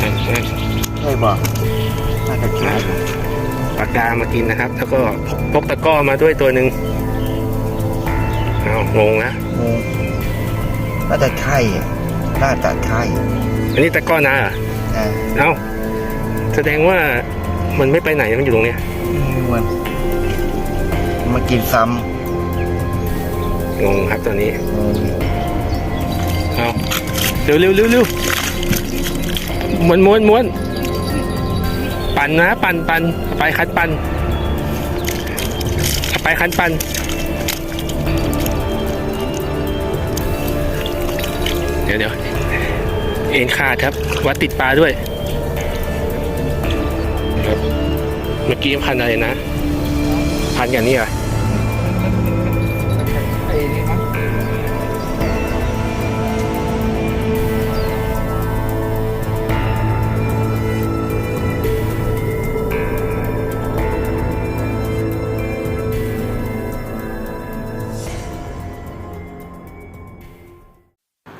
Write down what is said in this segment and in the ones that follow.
ใช่บ่น่าจะใช่นะปากกามากินนะครับ แล้วก็พกตะกร้อมาด้วยตัวหนึ่งเอางงนะงงน่าจะใช่อะน่าจะใช่อันนี้ตะกร้อนะเหรอนะเอาแสดงว่ามันไม่ไปไหนมันอยู่ตรงเนี้ยมันมากินซ้งงครับตัวนี้ำงงเอาเร็วเร็วเร็วเร็ว ม้วนม้วนม้วนปั่นนะ ปั่นปั่นไปคันปั่นไปคันปั่นเดี๋ยวเดี๋ยวเอ็นขาดครับ วัดติดปลาด้วยครับเมื่อกี้พันอะไรนะ พันอย่างนี้เหรอ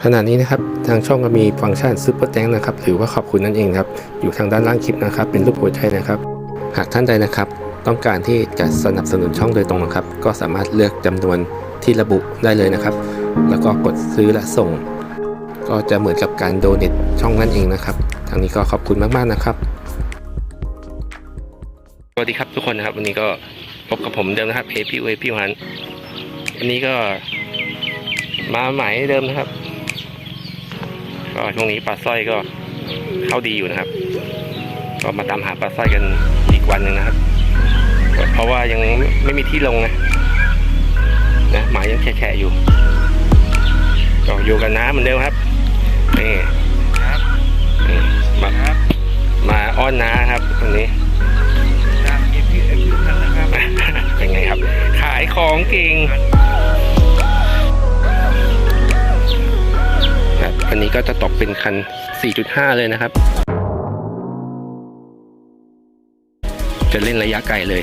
ขณะนี้นะครับทางช่องก็มีฟังก์ชันซุปเปอร์แตงนะครับหรือว่าขอบคุณนั่นเองครับอยู่ทางด้านล่างคลิปนะครับ เป็นรูปหัวใจนะครับ หากท่านใดนะครับ ต้องการที่จะสนับสนุนช่องโดยตรงนะครับ ก็สามารถเลือกจำนวนที่ระบุได้เลยนะครับ แล้วก็กดซื้อและส่ง ก็จะเหมือนกับการโดเนทช่องนั่นเองนะครับทางนี้ก็ขอบคุณมากๆนะครับสวัสดีครับทุกคนนะครับ วันนี้ก็พบกับผมเดิมนะครับเอพีเอพีวันวันนี้ก็มาใหม่เดิมนะครับ ก็ช่วงนี้ปลาสร้อยก็เข้าดีอยู่นะครับ ก็มาตามหาปลาสร้อยกันอีกวันหนึ่งนะครับ เพราะว่ายังไม่มีที่ลงนะนะหมายยังแฉะๆอยู่ก็อยู่กันน้ำเหมือนเดิมครับนี่ครับนี่มาครับมาอ้อนน้าครับวันนี้ตามเอพีเอพีนั่นนะครับเป็นไงครับ ขายของเก่ง ก็จะตกเป็นคัน 4.5 เลยนะครับ จะเล่นระยะไกลเลย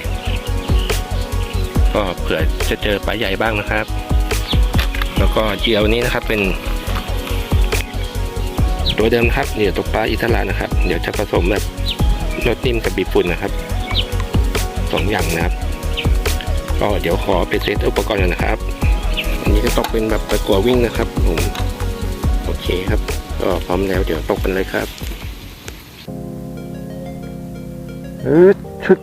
ก็เผื่อจะเจอปลาใหญ่บ้างนะครับ แล้วก็เจียวนี้นะครับเป็น ตัวเดิมครับเดี๋ยวตกปลาอิสระนะครับ เดี๋ยวจะผสมแบบรสนิ่มกับบีบฝุ่นนะครับสองอย่างนะครับ ก็เดี๋ยวขอไปเซตอุปกรณ์ก่อนนะครับ อันนี้ก็ตกเป็นแบบตะกัววิ่งนะครับผม เคครับ ก็พร้อมแล้วเดี๋ยวตกกันเลยครับอืดชุด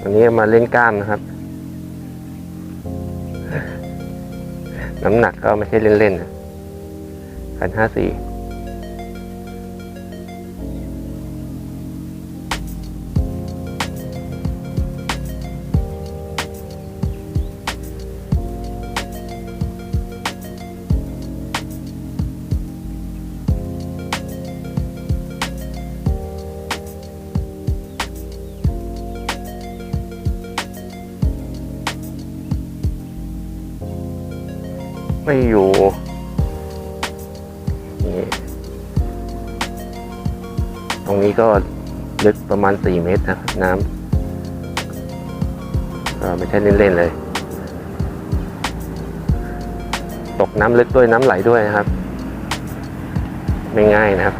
วันนี้มาเล่นกล้ามนะครับ น้ำหนักก็ไม่ใช่เล่นๆนะพันห้าสี่ ไม่อยู่นี่ตรงนี้ก็ลึกประมาณ 4 เมตรนะน้ำไม่ใช่เล่นๆเลย ตกน้ำลึกด้วยน้ำไหลด้วยนะครับ ไม่ง่ายนะครับ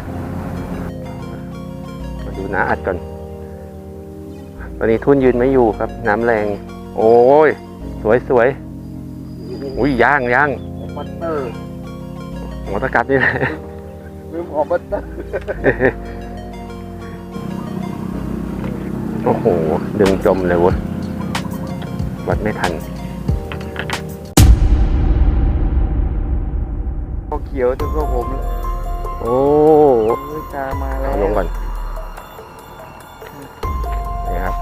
มาดูน้าอัดก่อน ตอนนี้ทุ่นยืนไม่อยู่ครับ น้ำแรง โอ้ย สวยสวยๆอุ้ยย่างย่าง บัตเตอร์หัวตะกัดนี่แหละลืมออกบัตเตอร์โอ้โห ดึงจมเลยเว้ยวัดไม่ทันเขาเขียวจนพวกผม โอ้เอ้ยตามาแล้เอาวลงก่อนนี่ครับ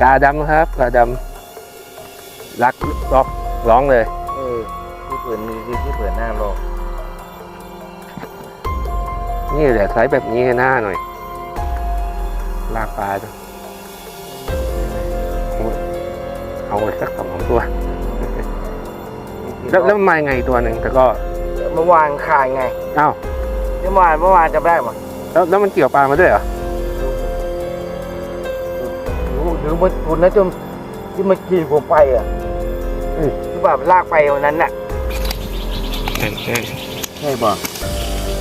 กาดำครับ กาดำรักล็อกร้องเลย เออที่เปิดมือคือที่เปิดหน้าโลกนี่แหละไซส์แบบนี้ให้หน้าหน่อย ลากปลาจ้ะโอ้ยเอาไปสักสองสามตัว แล้วแล้วมันมายังไงตัวหนึ่งแต่ก็เมื่อวานขายไงอ้าวเมื่อวานเมื่อวานจะได้ปะแล้วแล้วมันเกี่ยวปลามาด้วยเหรอหรือมันคุณนะจนที่มันขี่ผมไปอะ อืมที่แบบลากไปวันนั้นน่ะนั่นนั่นใช่บอก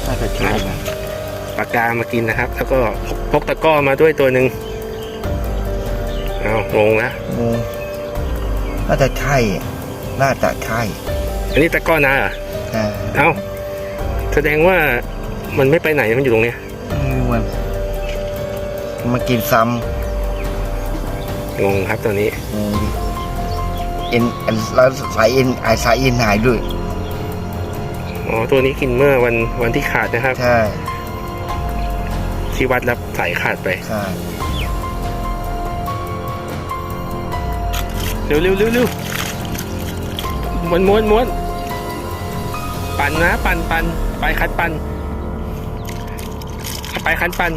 น่าจะใช่นะปากกามากินนะครับ แล้วก็พกตะกร้อมาด้วยตัวหนึ่งเอางงนะงูน่าจะใช่น่าจะใช่อันนี้ตะกร้อนะเหรออ่าเอาแสดงว่ามันไม่ไปไหนมันอยู่ตรงเนี้ยงูมันมากินซ้งงครับตัวนี้ำงูดิ เอ็นเอ็นแล้วสายเอ็นไอสายเอ็นหายด้วย อ๋อ ตัวนี้กินเมื่อวันวันที่ขาดนะครับ ใช่ ที่วัดแล้วสายขาดไป ใช่ เร็วเร็วเร็วเร็วม้วนม้วนม้วนปั่นนะ ปั่นปั่นไปคันปั่นไปคันปั่น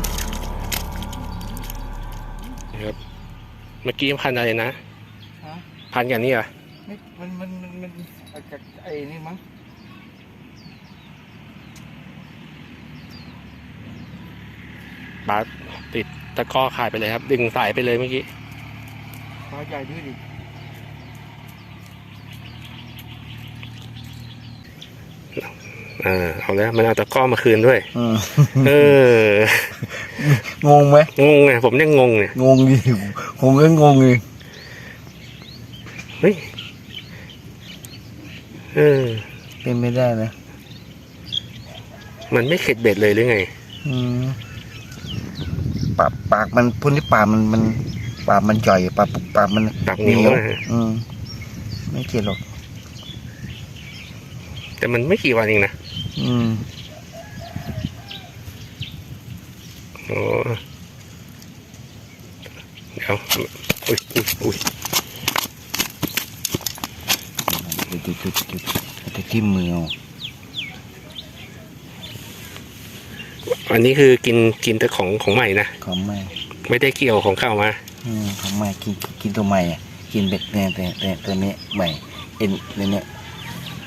ครับ เมื่อกี้พันอะไรนะ พันกันนี่เหรอไม่มันมันมันมันไอ้นี่มั้งบาติดตะกร้อขาดไปเลยครับ ดึงสายไปเลยเมื่อกี้ปลาใหญ่ด้วยดิอ่าเอาแล้วมันเอาตะกร้อมาคืนด้วยอเออ งงไหมงงไงผมยังงงเนี่ยงงดิผมก็งงเลย เฮ้ยเออ เป็นไม่ได้นะมันไม่เข็ดเบ็ดเลยหรือไง อืมปากปากมันพุ่นที่ปากมันมันปากมันจ่อยปากปากมันปากเหนียวอะอืมไม่เกี่ยวหรอก แต่มันไม่กี่วันเองนะอืม โอ้เดี๋ยวอุ้ยอุ้ยอุ้ย จุดจุดจุดจุดจะทิ่มมือเอาอันนี้คือกินกินแต่ของของใหม่นะของแม่ไม่ได้เกี่ยวของเข้ามาอืมของแม่กินกินตัวใหม่อะกินเบ็ดเนี่ยแต่แต่ตัวนี้ใหม่เอ็นเนี่ยเนี่ย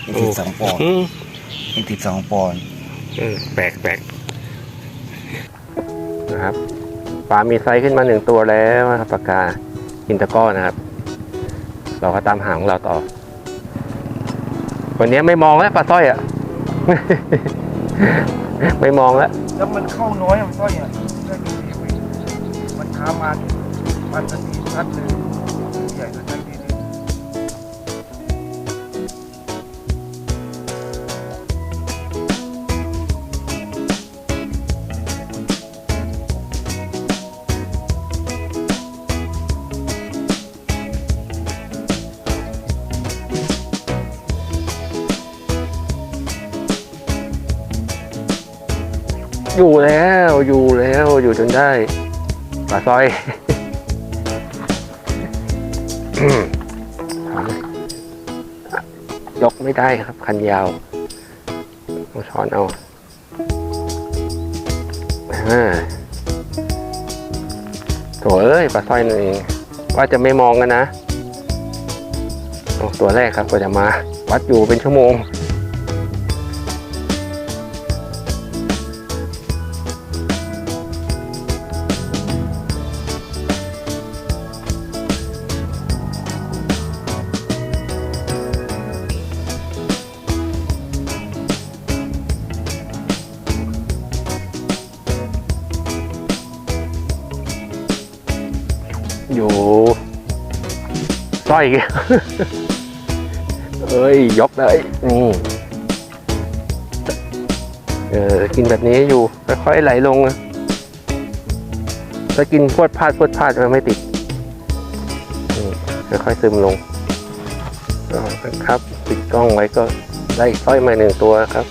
เอ็นติดสองปอนด์เอ็นติดสองปอนด์แปลกแปลกนะครับปลามีไซส์ขึ้นมาหนึ่งตัวแล้วนะครับปากกากินตะก้อนะครับ เราก็ตามหาของเราต่อ วันนี้ไม่มองแล้วปลาสร้อยอะ ไม่มองแล้ว แล้วมันเข้าน้อยมันต้อยอะมันค้ามามันจะมีชัดเลย อยู่แล้วอยู่แล้วอยู่จนได้ปลาสร้อยยกไม่ได้ครับ คันยาวต้องช้อนเอาอ่าโถเอ้ยปลาสร้อยนั่นเอง ว่าจะไม่มองกันนะ ตัวแรกครับก็จะมา วัดอยู่เป็นชั่วโมง ร้อยอีกเอ้ย ยกเลย นี่ เออ กินแบบนี้อยู่ ค่อยๆไหลลงนะถ้ากินพวดพลาดพวดพลาดมันไม่ติดค่อยๆซึมลงครับ ปิดกล้องไว้ก็ได้สร้อยมาหนึ่งตัวครับ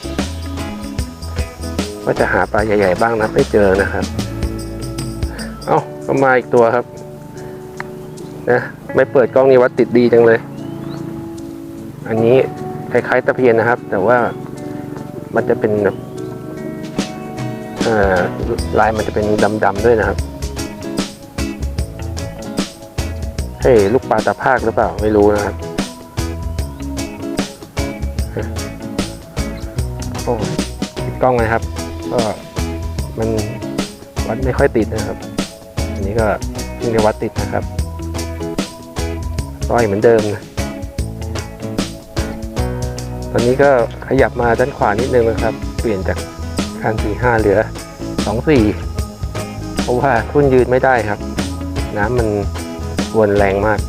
ก็จะหาปลาใหญ่ ๆ บ้างนะไม่เจอนะครับ เอ้าก็มาอีกตัวครับ นะ ไม่เปิดกล้องนี้วัดติดดีจังเลย อันนี้คล้ายๆตะเพียนนะครับ แต่ว่ามันจะเป็นแบบลายมันจะเป็นดำๆด้วยนะครับ เฮ้ยลูกปลาตะภาคหรือเปล่าไม่รู้นะครับโอ้ปิดกล้องเลยครับ ก็มันวัดไม่ค่อยติดนะครับ อันนี้ก็เพิ่งจะวัดติดนะครับ ร้อยเหมือนเดิมนะตอนนี้ก็ขยับมาด้านขวานิดนึงนะครับ เปลี่ยนจากคันสี่ห้าเหลือสองสี่เพราะว่าทุ่นยืนไม่ได้ครับ น้ำมันวนแรงมาก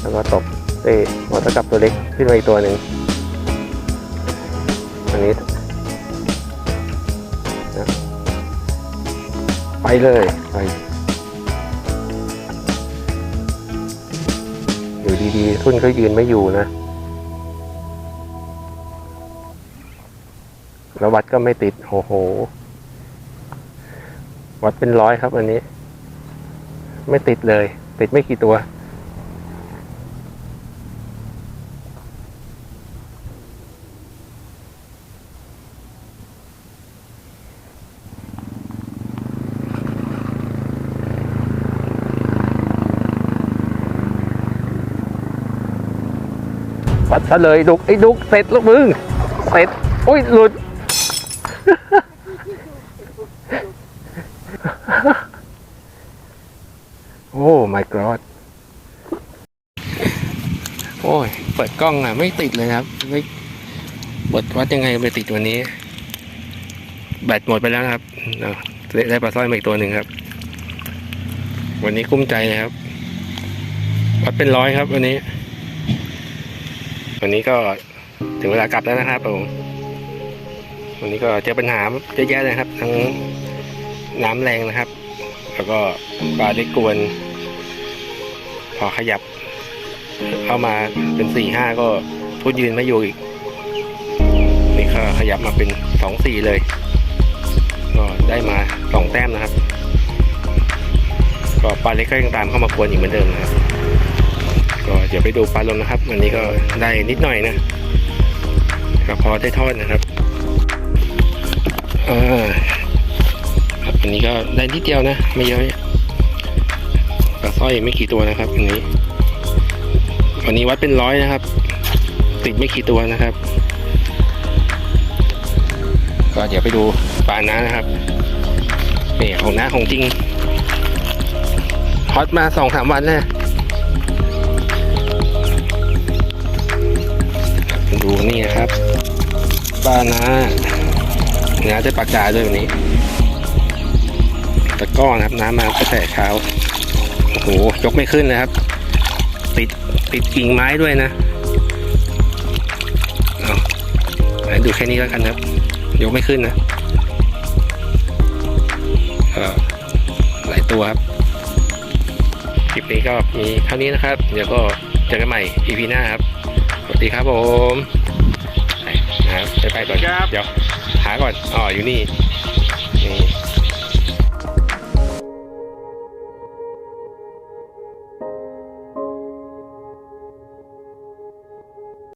แล้วก็ตกเต้หัวตะกับตัวเล็กขึ้นมาอีกตัวหนึ่งอันนี้นะไปเลยไป อยู่ดีๆ ทุ่นก็ยืนไม่อยู่นะ แล้ววัดก็ไม่ติด โอ้โห วัดเป็นร้อยครับอันนี้ ไม่ติดเลย ติดไม่กี่ตัว ซะเลยดุกไอ้ดุกเสร็จแล้วมึงเสร็จอุ้ยหลุด โอ้ my god โอ้ย เปิดกล้องอะ ไม่ติดเลยครับ ไม่บดวัดยังไงไปติดวันนี้ แบตหมดไปแล้วครับได้ปลาสร้อยมาอีกตัวหนึ่งครับ วันนี้กุ้มใจเลยครับ วัดเป็นร้อยครับวันนี้ วันนี้ก็ถึงเวลากลับแล้วนะครับผมวันนี้ก็เจอปัญหาเยอะแยะเลยครับ ทั้งน้ำแรงนะครับ แล้วก็ปลาได้กวน พอขยับ เข้ามาเป็นสี่ห้าก็พูดยืนไม่อยู่อีก นี่ก็ขยับมาเป็นสองสี่เลย ก็ได้มาสองแต้มนะครับ ก็ปลาเล็กก็ยังตามเข้ามากวนอีกเหมือนเดิมนะครับ ก็เดี๋ยวไปดูปลาลมนะครับ วันนี้ก็ได้นิดหน่อยนะก็พอได้ทอดนะครับอ่าครับวันนี้ก็ได้นิดเดียวนะ ไม่เยอะปลาสร้อยไม่กี่ตัวนะครับวันนี้ วันนี้วัดเป็นร้อยนะครับ ติดไม่กี่ตัวนะครับ ก็เดี๋ยวไปดูปลาน้านะครับเนี่ยของน้าของจริงฮอตมาสองสามวันแล้ว ดูนี่นะครับปลานาเนื้อจะปากกาด้วยวันนี้ตะก้อนะครับน้ำมาตั้งแต่เช้าโอ้โหยกไม่ขึ้นนะครับ ติดติดกิ่งไม้ด้วยนะเอาให้ดูแค่นี้แล้วกันครับ ยกไม่ขึ้นนะหลายตัวครับคลิปนี้ก็มีเท่านี้นะครับ เดี๋ยวก็เจอกันใหม่ EP หน้าครับ ดีครับผมไปนะครับไปไปก่อนครับเดี๋ยวหาก่อน อ๋อ อยู่นี่